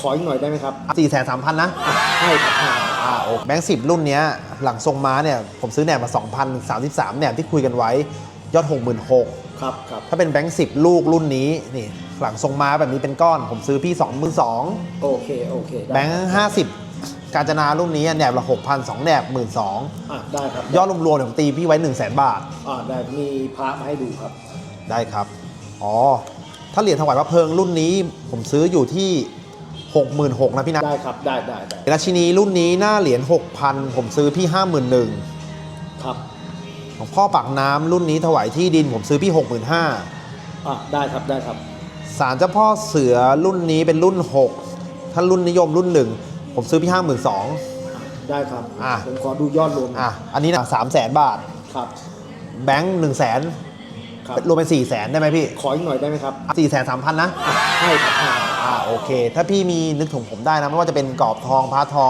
ขออีกหน่อยได้ไหมครับสี่แสนสามพันนะให้ครับให้ครับอ่าโอ้แบงค์สิบรุ่นเนี้ยหลังทรงม้าเนี่ยผมซื้อแหนบมา 2,033แหนบที่คุยกันไว้ยอด 66,000ครับครับถ้าเป็นแบงค์สิบลูกรุ่นนี้นี่หลังทรงม้าแบบนี้เป็นก้อน ผมซื้อพี่ 22,000โอเคโอเคได้แบงค์ห้าสิบกาญจนารุ่นนี้แหนบละ6,000สองแหนบ12,000อะได้ครับ ยอดรวมๆเนี่ยผมตีพี่ไว้1 0 0 0 0แบาทอ่าได้มีพระมาให้ดูครับ ได้ครับ อ๋อ ถ้าเหรียญถวายพระเพลิงรุ่นนี้ ผมซื้ออยู่ที่ 66,000นะพี่นะได้ครับได้ได้ได้ราชินีรุ่นนี้หน้าเหรียญ6,000 ผมซื้อพี่ 51,000ครับของพ่อปากน้ำรุ่นนี้ถวายที่ดินผมซื้อพี่ 65,000อะได้ครับได้ครับศาลเจ้าพ่อเสือรุ่นนี้เป็นรุ่น 6 ถ้ารุ่นนิยมรุ่น1ผมซื้อพี่ 52,000ได้ครับอะ ผมขอดูยอดรวมอะอันนี้นะ300,000 บาท ครับแบงค์1 0 0 0 0แสนครับรวมเป็น4 0 0 0 0 0 ได้ไหมพี่ ขออีกหน่อยได้ไหมครับ4 3 0 0 0นะให้ครับให้ครับ อ่าโอเค ถ้าพี่มีนึกถึงผมได้นะไม่ว่าจะเป็นกรอบทองพระทอง